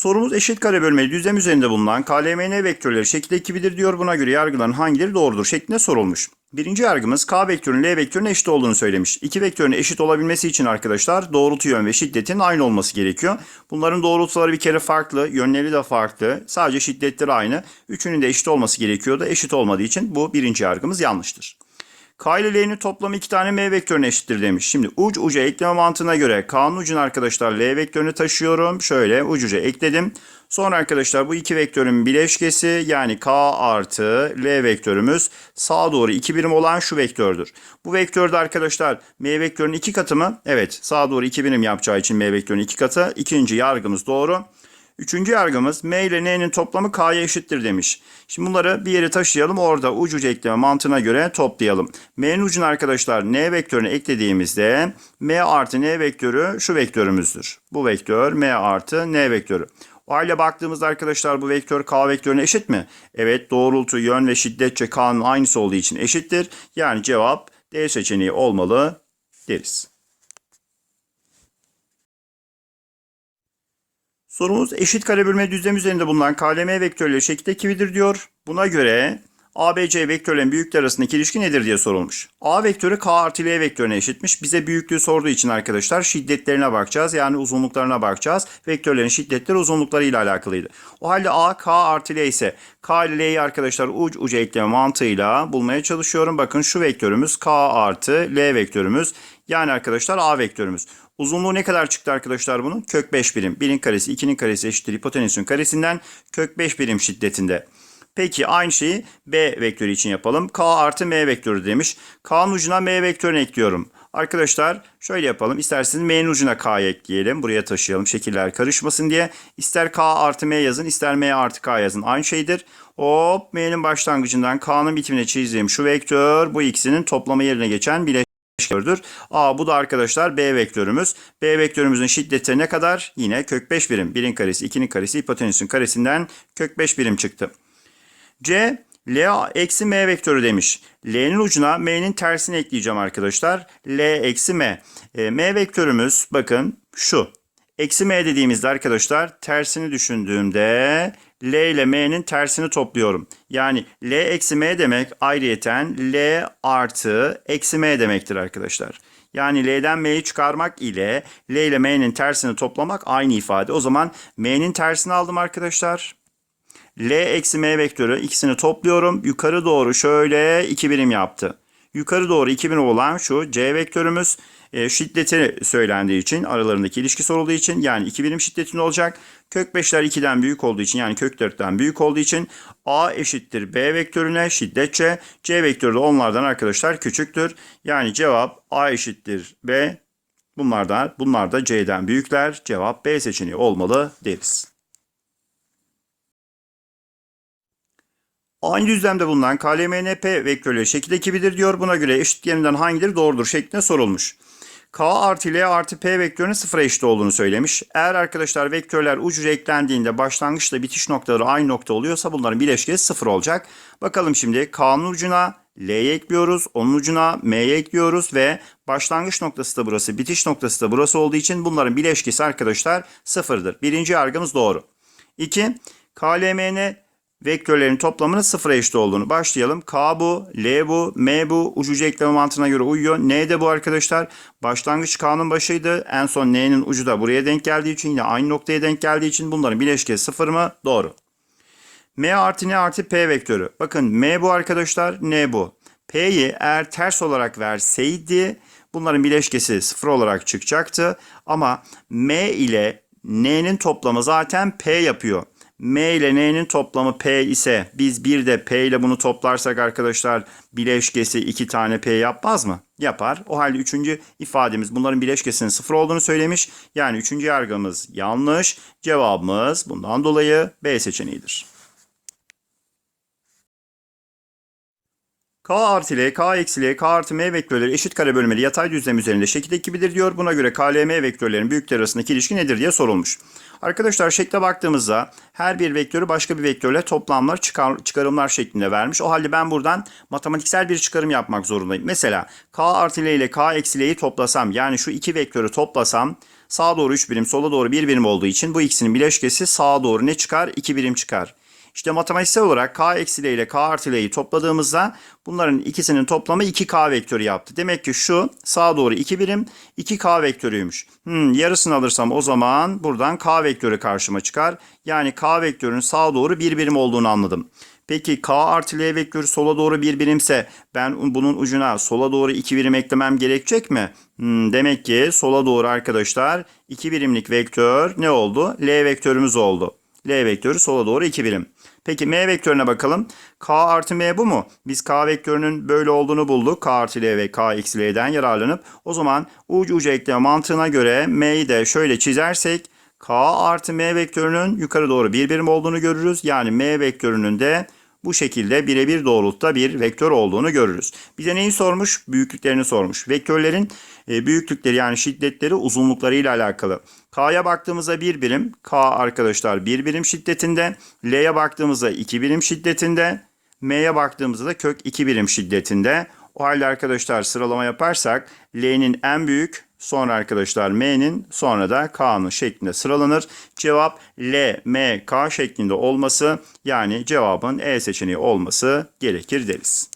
Sorumuz eşit kare bölmeli düzlem üzerinde bulunan KLMN vektörleri şekilde ekibidir diyor. Buna göre yargıların hangileri doğrudur şeklinde sorulmuş. Birinci yargımız K vektörünün L vektörüne eşit olduğunu söylemiş. İki vektörün eşit olabilmesi için arkadaşlar doğrultu yön ve şiddetin aynı olması gerekiyor. Bunların doğrultuları bir kere farklı, yönleri de farklı. Sadece şiddetleri aynı. Üçünün de eşit olması gerekiyordu. Eşit olmadığı için bu birinci yargımız yanlıştır. K ile L'nin toplamı iki tane M vektörüne eşittir demiş. Şimdi uc uca ekleme mantığına göre K'nın ucuna arkadaşlar L vektörünü taşıyorum. Şöyle uc uca ekledim. Sonra arkadaşlar bu iki vektörün bileşkesi yani K artı L vektörümüz sağa doğru iki birim olan şu vektördür. Bu vektörde arkadaşlar M vektörünün iki katı mı? Evet sağa doğru iki birim yapacağı için M vektörünün iki katı. İkinci yargımız doğru. Üçüncü yargımız M ile N'nin toplamı K'ya eşittir demiş. Şimdi bunları bir yere taşıyalım. Orada uç ucu ekleme mantığına göre toplayalım. M'nin ucuna arkadaşlar N vektörünü eklediğimizde M artı N vektörü şu vektörümüzdür. Bu vektör M artı N vektörü. O halde baktığımızda arkadaşlar bu vektör K vektörüne eşit mi? Evet doğrultu, yön ve şiddetçe K'nın aynısı olduğu için eşittir. Yani cevap D seçeneği olmalı deriz. Sorumuz eşit kare bölme düzlem üzerinde bulunan KLM vektörleri şekilde kividir diyor. Buna göre ABC vektörlerin büyükleri arasındaki ilişki nedir diye sorulmuş. A vektörü K artı L vektörüne eşitmiş. Bize büyüklüğü sorduğu için arkadaşlar şiddetlerine bakacağız. Yani uzunluklarına bakacağız. Vektörlerin şiddetleri uzunlukları ile alakalıydı. O halde A K artı L ise K ile L'yi arkadaşlar uç uca ekleme mantığıyla bulmaya çalışıyorum. Bakın şu vektörümüz K artı L vektörümüz. Yani arkadaşlar A vektörümüz. Uzunluğu ne kadar çıktı arkadaşlar bunun? Kök 5 birim. 1'in karesi 2'nin karesi eşittir hipotenüsün karesinden kök 5 birim şiddetinde. Peki aynı şeyi B vektörü için yapalım. K artı M vektörü demiş. K'nın ucuna M vektörünü ekliyorum. Arkadaşlar şöyle yapalım. İsterseniz M'nin ucuna K'yı ekleyelim. Buraya taşıyalım şekiller karışmasın diye. İster K artı M yazın ister M artı K yazın. Aynı şeydir. Hop M'nin başlangıcından K'nın bitimine çizdiğim şu vektör bu ikisinin toplama yerine geçen bileşik vektörüdür. A bu da arkadaşlar B vektörümüz. B vektörümüzün şiddeti ne kadar? Yine kök 5 birim. 1'in karesi, 2'nin karesi, hipotenüsün karesinden kök 5 birim çıktı. C L eksi M vektörü demiş. L'nin ucuna M'nin tersini ekleyeceğim arkadaşlar. L eksi M. E, M vektörümüz bakın şu. Eksi M dediğimizde arkadaşlar tersini düşündüğümde L ile M'nin tersini topluyorum. Yani L eksi M demek ayrıyeten L artı eksi M demektir arkadaşlar. Yani L'den M'yi çıkarmak ile L ile M'nin tersini toplamak aynı ifade. O zaman M'nin tersini aldım arkadaşlar. L eksi M vektörü ikisini topluyorum. Yukarı doğru şöyle 2 birim yaptı. Yukarı doğru 2 birim olan şu C vektörümüz e, şiddeti söylendiği için aralarındaki ilişki sorulduğu için yani 2 birim şiddetinde olacak. Kök 5'ler 2'den büyük olduğu için yani kök 4'ten büyük olduğu için A eşittir B vektörüne şiddet C. C vektörü de onlardan arkadaşlar küçüktür. Yani cevap A eşittir B. Bunlardan, bunlar da C'den büyükler. Cevap B seçeneği olmalı deriz. Aynı düzlemde bulunan KLMNP vektörleri şekil ekibidir diyor. Buna göre eşitlerinden hangileri doğrudur şeklinde sorulmuş. K artı L artı P vektörünün sıfıra eşit olduğunu söylemiş. Eğer arkadaşlar vektörler ucu eklendiğinde başlangıçla bitiş noktaları aynı nokta oluyorsa bunların bileşkesi sıfır olacak. Bakalım şimdi K'nın ucuna L'ye ekliyoruz. Onun ucuna M'ye ekliyoruz ve başlangıç noktası da burası, bitiş noktası da burası olduğu için bunların bileşkesi arkadaşlar sıfırdır. Birinci yargımız doğru. 2. KLMN vektörlerin toplamının sıfıra eşit olduğunu başlayalım. K bu, L bu, M bu ucucu ekleme mantığına göre uyuyor. N de bu arkadaşlar. Başlangıç K'nın başıydı. En son N'nin ucu da buraya denk geldiği için yine aynı noktaya denk geldiği için bunların bileşkesi sıfır mı? Doğru. M artı N artı P vektörü. Bakın M bu arkadaşlar, N bu. P'yi eğer ters olarak verseydi bunların bileşkesi sıfır olarak çıkacaktı. Ama M ile N'nin toplamı zaten P yapıyor. M ile N'nin toplamı P ise biz bir de P ile bunu toplarsak arkadaşlar bileşkesi iki tane P yapmaz mı? Yapar. O halde üçüncü ifademiz bunların bileşkesinin sıfır olduğunu söylemiş. Yani üçüncü yargımız yanlış. Cevabımız bundan dolayı B seçeneğidir. K artı L, K eksi L, K artı M vektörleri eşit kare bölmeli yatay düzlem üzerinde şekil ekibidir diyor. Buna göre KLM vektörlerin büyükleri arasındaki ilişki nedir diye sorulmuş. Arkadaşlar şekle baktığımızda her bir vektörü başka bir vektörle toplamlar çıkar, çıkarımlar şeklinde vermiş. O halde ben buradan matematiksel bir çıkarım yapmak zorundayım. Mesela K artı L ile K eksi L'yi toplasam yani şu iki vektörü toplasam Sağa doğru 3 birim, sola doğru 1 birim olduğu için bu ikisinin bileşkesi sağa doğru ne çıkar? 2 birim çıkar. İşte matematiksel olarak k eksi l ile k artı l'yi topladığımızda bunların ikisinin toplamı 2k vektörü yaptı. Demek ki şu sağa doğru 2 birim 2k vektörüymüş. Hmm, yarısını alırsam o zaman buradan k vektörü karşıma çıkar. Yani k vektörünün sağa doğru 1 birim olduğunu anladım. Peki k artı l vektörü sola doğru 1 birimse ben bunun ucuna sola doğru 2 birim eklemem gerekecek mi? Hmm, demek ki sola doğru arkadaşlar 2 birimlik vektör ne oldu? L vektörümüz oldu. L vektörü sola doğru 2 birim. Peki M vektörüne bakalım. K artı M bu mu? Biz K vektörünün böyle olduğunu bulduk. K artı L ve K eksi L'den yararlanıp o zaman ucu ucu ekleme mantığına göre M'yi de şöyle çizersek K artı M vektörünün yukarı doğru bir birim olduğunu görürüz. Yani M vektörünün de bu şekilde birebir doğrultuda bir vektör olduğunu görürüz. Bize neyi sormuş? Büyüklüklerini sormuş. Vektörlerin e, büyüklükleri yani şiddetleri uzunluklarıyla alakalı. K'ya baktığımızda 1 birim. K arkadaşlar 1 birim şiddetinde. L'ye baktığımızda 2 birim şiddetinde. M'ye baktığımızda da kök 2 birim şiddetinde. O halde arkadaşlar sıralama yaparsak L'nin en büyük, sonra arkadaşlar M'nin, sonra da K'nın şeklinde sıralanır. Cevap L, M, K şeklinde olması yani cevabın E seçeneği olması gerekir deriz.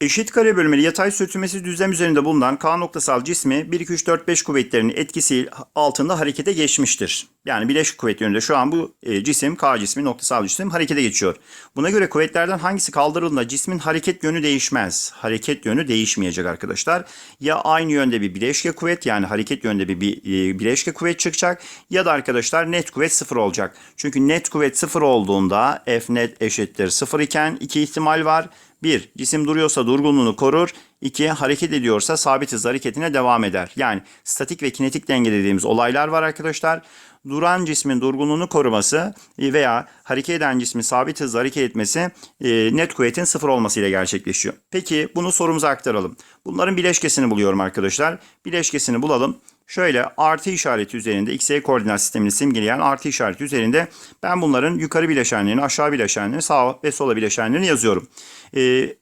Eşit kare bölmeli yatay sürtünmesi düzlem üzerinde bulunan K noktasal cismi 1, 2, 3, 4, 5 kuvvetlerinin etkisi altında harekete geçmiştir. Yani bileşik kuvvet yönünde şu an bu e, cisim K cismi noktasal cisim harekete geçiyor. Buna göre kuvvetlerden hangisi kaldırıldığında cismin hareket yönü değişmez. Hareket yönü değişmeyecek arkadaşlar. Ya aynı yönde bir bileşke kuvvet yani hareket yönde bir, bir e, bileşke kuvvet çıkacak ya da arkadaşlar net kuvvet sıfır olacak. Çünkü net kuvvet sıfır olduğunda F net eşittir sıfır iken iki ihtimal var. 1. Cisim duruyorsa durgunluğunu korur. 2. Hareket ediyorsa sabit hız hareketine devam eder. Yani statik ve kinetik denge dediğimiz olaylar var arkadaşlar. Duran cismin durgunluğunu koruması veya hareket eden cismin sabit hızla hareket etmesi e, net kuvvetin sıfır olmasıyla gerçekleşiyor. Peki bunu sorumuza aktaralım. Bunların bileşkesini buluyorum arkadaşlar. Bileşkesini bulalım. Şöyle artı işareti üzerinde XY koordinat sistemini simgeleyen artı işareti üzerinde ben bunların yukarı bileşenlerini, aşağı bileşenlerini, sağ ve sola bileşenlerini yazıyorum. Ee,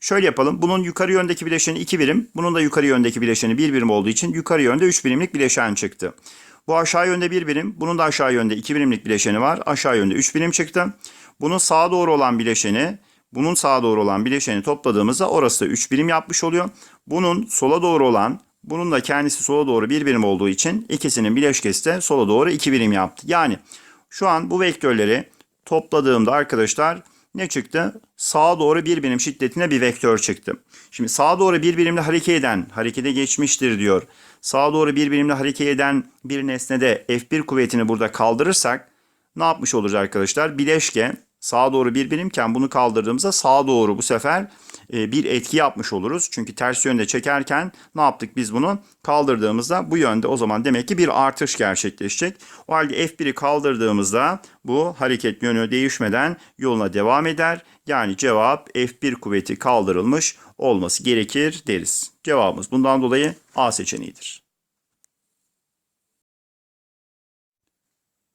şöyle yapalım. Bunun yukarı yöndeki bileşeni 2 birim. Bunun da yukarı yöndeki bileşeni 1 birim olduğu için yukarı yönde 3 birimlik bileşen çıktı. Bu aşağı yönde 1 birim. Bunun da aşağı yönde 2 birimlik bileşeni var. Aşağı yönde 3 birim çıktı. Bunun sağa doğru olan bileşeni bunun sağa doğru olan bileşeni topladığımızda orası da 3 birim yapmış oluyor. Bunun sola doğru olan bunun da kendisi sola doğru bir birim olduğu için ikisinin bileşkesi de sola doğru iki birim yaptı. Yani şu an bu vektörleri topladığımda arkadaşlar ne çıktı? Sağa doğru bir birim şiddetine bir vektör çıktı. Şimdi sağa doğru bir birimle hareket eden, harekete geçmiştir diyor. Sağa doğru bir birimle hareket eden bir nesnede F1 kuvvetini burada kaldırırsak ne yapmış oluruz arkadaşlar? Bileşke sağa doğru bir birimken bunu kaldırdığımızda sağa doğru bu sefer e, bir etki yapmış oluruz. Çünkü ters yönde çekerken ne yaptık biz bunu? Kaldırdığımızda bu yönde o zaman demek ki bir artış gerçekleşecek. O halde F1'i kaldırdığımızda bu hareket yönü değişmeden yoluna devam eder. Yani cevap F1 kuvveti kaldırılmış olması gerekir deriz. Cevabımız bundan dolayı A seçeneğidir.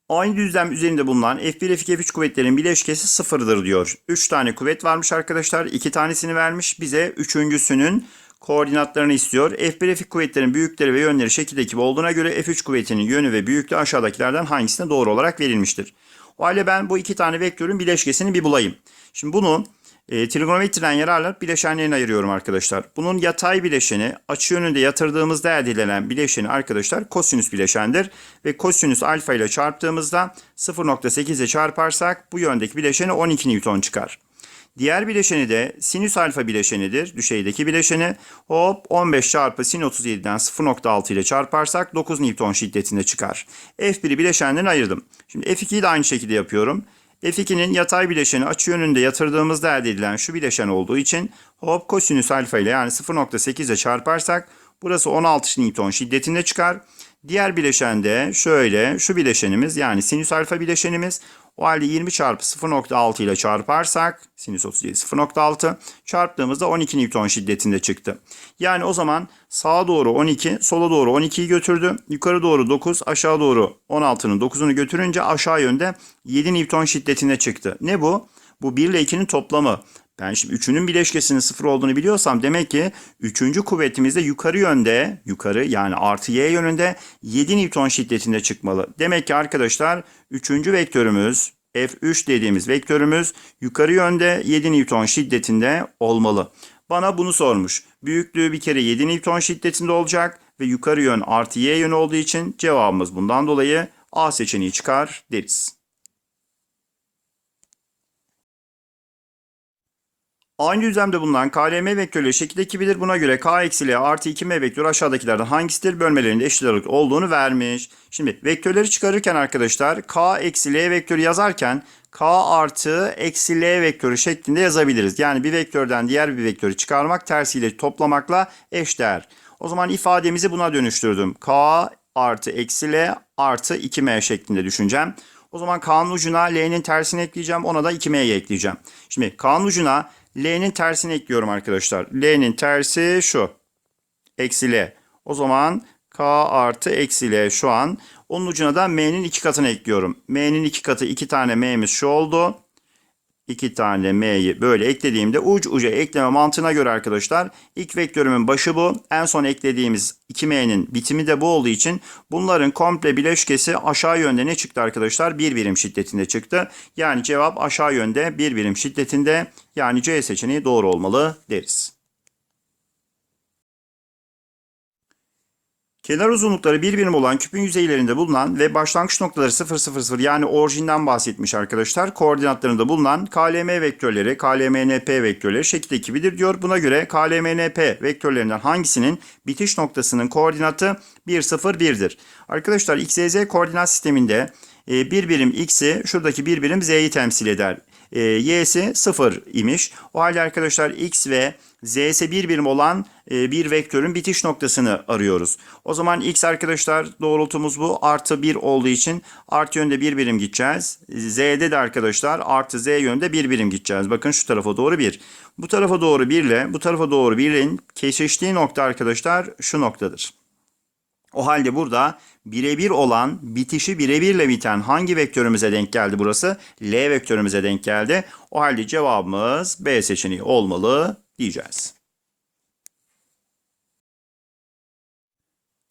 Aynı düzlem üzerinde bulunan F1 F2 F3 kuvvetlerin bileşkesi sıfırdır diyor. 3 tane kuvvet varmış arkadaşlar. 2 tanesini vermiş. Bize üçüncüsünün koordinatlarını istiyor. F1 F2 kuvvetlerin büyükleri ve yönleri şekildeki gibi olduğuna göre F3 kuvvetinin yönü ve büyüklüğü aşağıdakilerden hangisine doğru olarak verilmiştir? O halde ben bu iki tane vektörün bileşkesini bir bulayım. Şimdi bunu e, trigonometriden yararlanıp bileşenlerini ayırıyorum arkadaşlar. Bunun yatay bileşeni açı yönünde yatırdığımızda elde edilen bileşeni arkadaşlar kosinüs bileşendir. Ve kosinüs alfa ile çarptığımızda 0.8 ile çarparsak bu yöndeki bileşeni 12 Newton çıkar. Diğer bileşeni de sinüs alfa bileşenidir. Düşeydeki bileşeni hop 15 çarpı sin 37'den 0.6 ile çarparsak 9 Newton şiddetinde çıkar. F1'i bileşenlerine ayırdım. Şimdi F2'yi de aynı şekilde yapıyorum. F2'nin yatay bileşeni açı yönünde yatırdığımızda elde edilen şu bileşen olduğu için hop kosinüs alfa ile yani 0.8 ile çarparsak burası 16 Newton şiddetinde çıkar. Diğer bileşen de şöyle şu bileşenimiz yani sinüs alfa bileşenimiz o halde 20 çarpı 0.6 ile çarparsak sinüs 37 0.6 çarptığımızda 12 Newton şiddetinde çıktı. Yani o zaman sağa doğru 12, sola doğru 12'yi götürdü. Yukarı doğru 9, aşağı doğru 16'nın 9'unu götürünce aşağı yönde 7 Newton şiddetine çıktı. Ne bu? Bu 1 ile 2'nin toplamı. Ben şimdi üçünün bileşkesinin sıfır olduğunu biliyorsam demek ki üçüncü kuvvetimiz de yukarı yönde, yukarı yani artı y yönünde 7 Newton şiddetinde çıkmalı. Demek ki arkadaşlar üçüncü vektörümüz F3 dediğimiz vektörümüz yukarı yönde 7 Newton şiddetinde olmalı. Bana bunu sormuş. Büyüklüğü bir kere 7 Newton şiddetinde olacak ve yukarı yön artı y yönü olduğu için cevabımız bundan dolayı A seçeneği çıkar deriz. Aynı düzlemde bulunan KLM vektörleri şekilde 2 bilir. Buna göre K eksi L artı 2M vektörü aşağıdakilerden hangisidir? Bölmelerinde eşit aralık olduğunu vermiş. Şimdi vektörleri çıkarırken arkadaşlar K eksi L vektörü yazarken K artı eksi L vektörü şeklinde yazabiliriz. Yani bir vektörden diğer bir vektörü çıkarmak tersiyle toplamakla eşdeğer. O zaman ifademizi buna dönüştürdüm. K artı eksi L artı 2M şeklinde düşüneceğim. O zaman K'nın ucuna L'nin tersini ekleyeceğim. Ona da 2M'yi ekleyeceğim. Şimdi K'nın ucuna L'nin tersini ekliyorum arkadaşlar. L'nin tersi şu. Eksi L. O zaman K artı eksi L şu an. Onun ucuna da M'nin iki katını ekliyorum. M'nin iki katı iki tane M'miz şu oldu. İki tane M'yi böyle eklediğimde uç uca ekleme mantığına göre arkadaşlar ilk vektörümün başı bu. En son eklediğimiz 2M'nin bitimi de bu olduğu için bunların komple bileşkesi aşağı yönde ne çıktı arkadaşlar? Bir birim şiddetinde çıktı. Yani cevap aşağı yönde bir birim şiddetinde yani C seçeneği doğru olmalı deriz. Kenar uzunlukları bir birim olan küpün yüzeylerinde bulunan ve başlangıç noktaları 0, 0, 0 yani orijinden bahsetmiş arkadaşlar. Koordinatlarında bulunan KLM vektörleri, KLMNP vektörleri şekil ekibidir diyor. Buna göre KLMNP vektörlerinden hangisinin bitiş noktasının koordinatı 1, 0, 1'dir? Arkadaşlar XZ koordinat sisteminde e, bir birim x'i şuradaki bir birim z'yi temsil eder. E, y'si 0 imiş. O halde arkadaşlar x ve z'si bir birim olan e, bir vektörün bitiş noktasını arıyoruz. O zaman x arkadaşlar doğrultumuz bu. Artı 1 olduğu için artı yönde bir birim gideceğiz. z'de de arkadaşlar artı z yönde bir birim gideceğiz. Bakın şu tarafa doğru 1. Bu tarafa doğru 1 ile bu tarafa doğru 1'in kesiştiği nokta arkadaşlar şu noktadır. O halde burada birebir olan bitişi birebirle biten hangi vektörümüze denk geldi burası? L vektörümüze denk geldi. O halde cevabımız B seçeneği olmalı diyeceğiz.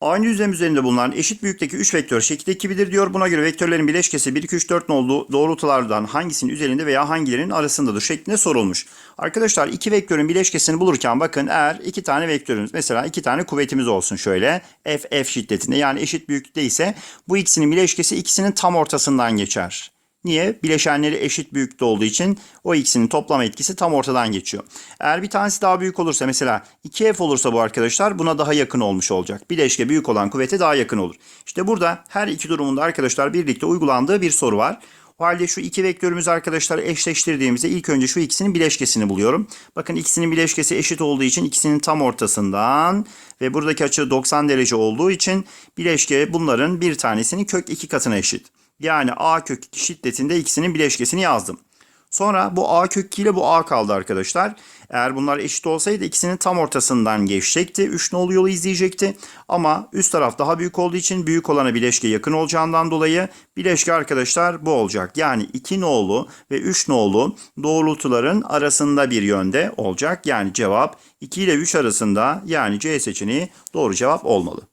Aynı düzlem üzerinde bulunan eşit büyüklükteki 3 vektör şekilde 2'dir diyor. Buna göre vektörlerin bileşkesi 1, 2, 3, 4 nolu doğrultulardan hangisinin üzerinde veya hangilerinin arasındadır şeklinde sorulmuş. Arkadaşlar iki vektörün bileşkesini bulurken bakın eğer iki tane vektörümüz mesela iki tane kuvvetimiz olsun şöyle f f şiddetinde yani eşit büyüklükte ise bu ikisinin bileşkesi ikisinin tam ortasından geçer. Niye? Bileşenleri eşit büyüklükte olduğu için o ikisinin toplam etkisi tam ortadan geçiyor. Eğer bir tanesi daha büyük olursa mesela 2F olursa bu arkadaşlar buna daha yakın olmuş olacak. Bileşke büyük olan kuvvete daha yakın olur. İşte burada her iki durumunda arkadaşlar birlikte uygulandığı bir soru var. O halde şu iki vektörümüzü arkadaşlar eşleştirdiğimizde ilk önce şu ikisinin bileşkesini buluyorum. Bakın ikisinin bileşkesi eşit olduğu için ikisinin tam ortasından ve buradaki açı 90 derece olduğu için bileşke bunların bir tanesinin kök iki katına eşit. Yani A kök 2 şiddetinde ikisinin bileşkesini yazdım. Sonra bu A kök 2 ile bu A kaldı arkadaşlar. Eğer bunlar eşit olsaydı ikisinin tam ortasından geçecekti. 3 nolu yolu izleyecekti. Ama üst taraf daha büyük olduğu için büyük olana bileşke yakın olacağından dolayı bileşke arkadaşlar bu olacak. Yani 2 nolu ve 3 nolu doğrultuların arasında bir yönde olacak. Yani cevap 2 ile 3 arasında yani C seçeneği doğru cevap olmalı.